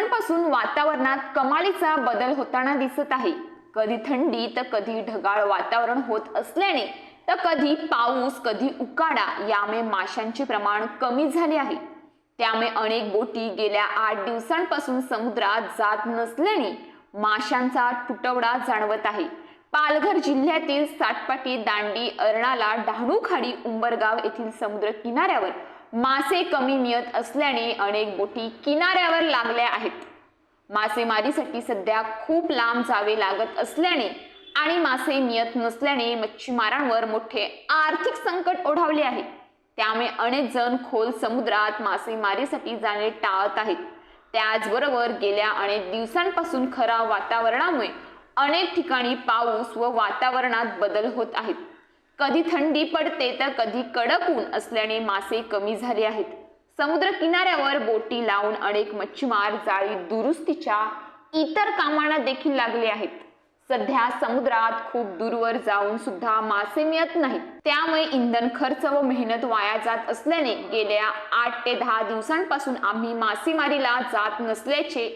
दिवसांपासून वातावरणात कमालीचा बदल होताना दिसत आहे. कधी थंडी तर कधी ढगाळ वातावरण होत असल्याने तर कधी पाऊस कधी उकाडा यामुळे माशांचे प्रमाण कमी झाले आहे. त्यामुळे अनेक बोटी गेल्या आठ दिवसांपासून समुद्रात जात नसल्याने माशांचा तुटवडा जाणवत आहे. पालघर जिल्ह्यातील सातपाटी दांडी अर्णाला डहाणू खाडी उंबरगाव येथील समुद्र किनाऱ्यावर मासे कमी मिळत असल्याने अनेक बोटी किनाऱ्यावर लागल्या आहेत. मासेमारीसाठी सध्या खूप लांब जावे लागत असल्याने आणि मासे मिळत नसल्याने मच्छीमारांवर मोठे आर्थिक संकट ओढावले आहे. त्यामुळे अनेक जण खोल समुद्रात मासेमारीसाठी जाणे टाळत आहेत. त्याचबरोबर गेल्या अनेक दिवसांपासून खरा वातावरणामुळे अनेक ठिकाणी पाऊस व वातावरणात बदल होत आहेत. कधी थंडी पडते तर कधी कडक ऊन असल्याने मासे कमी झाले आहेत. समुद्र किनाऱ्यावर बोटी लावून अनेक मच्छीमार जाळी दुरुस्तीच्या इतर कामांना देखील लागले आहेत. सध्या समुद्रात खूप दूरवर जाऊन सुद्धा मासे मिळत नाहीत. त्यामुळे इंधन खर्च व मेहनत वाया जात असल्याने गेल्या आठ ते दहा दिवसांपासून आम्ही मासेमारीला जात नसल्याचे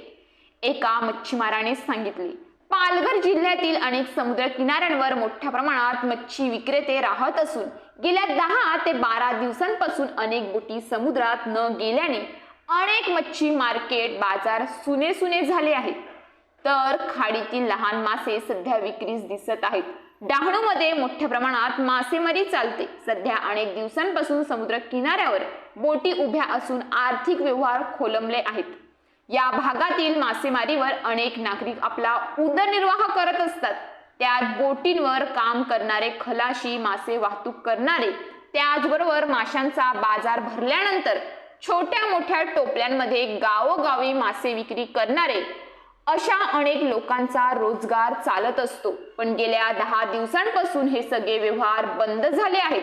एका मच्छीमाराने सांगितले. पालघर जिल्ह्यातील अनेक समुद्र किनाऱ्यांवर मोठ्या प्रमाणात मच्छी विक्रेते राहत असून गेल्या दहा ते बारा दिवसांपासून अनेक बोटी समुद्रात न गेल्याने अनेक मच्छी मार्केट बाजार सुने सुने झाले आहेत. तर खाडीतील लहान मासे सध्या विक्रीस दिसत आहेत. डहाणूमध्ये मोठ्या प्रमाणात मासेमारी चालते. सध्या अनेक दिवसांपासून समुद्र किनाऱ्यावर बोटी उभ्या असून आर्थिक व्यवहार खोलंबले आहेत. या भागातील मासेमारीवर अनेक नागरिक आपला उदरनिर्वाह करत असतात. त्यात बोटींवर काम करणारे खलाशी मासे वाहतूक करणारे त्याचबरोबर माशांचा बाजार भरल्यानंतर छोट्या मोठ्या टोपल्यांमध्ये गावोगावी मासे विक्री करणारे अशा अनेक लोकांचा रोजगार चालत असतो. पण गेल्या दहा दिवसांपासून हे सगळे व्यवहार बंद झाले आहेत.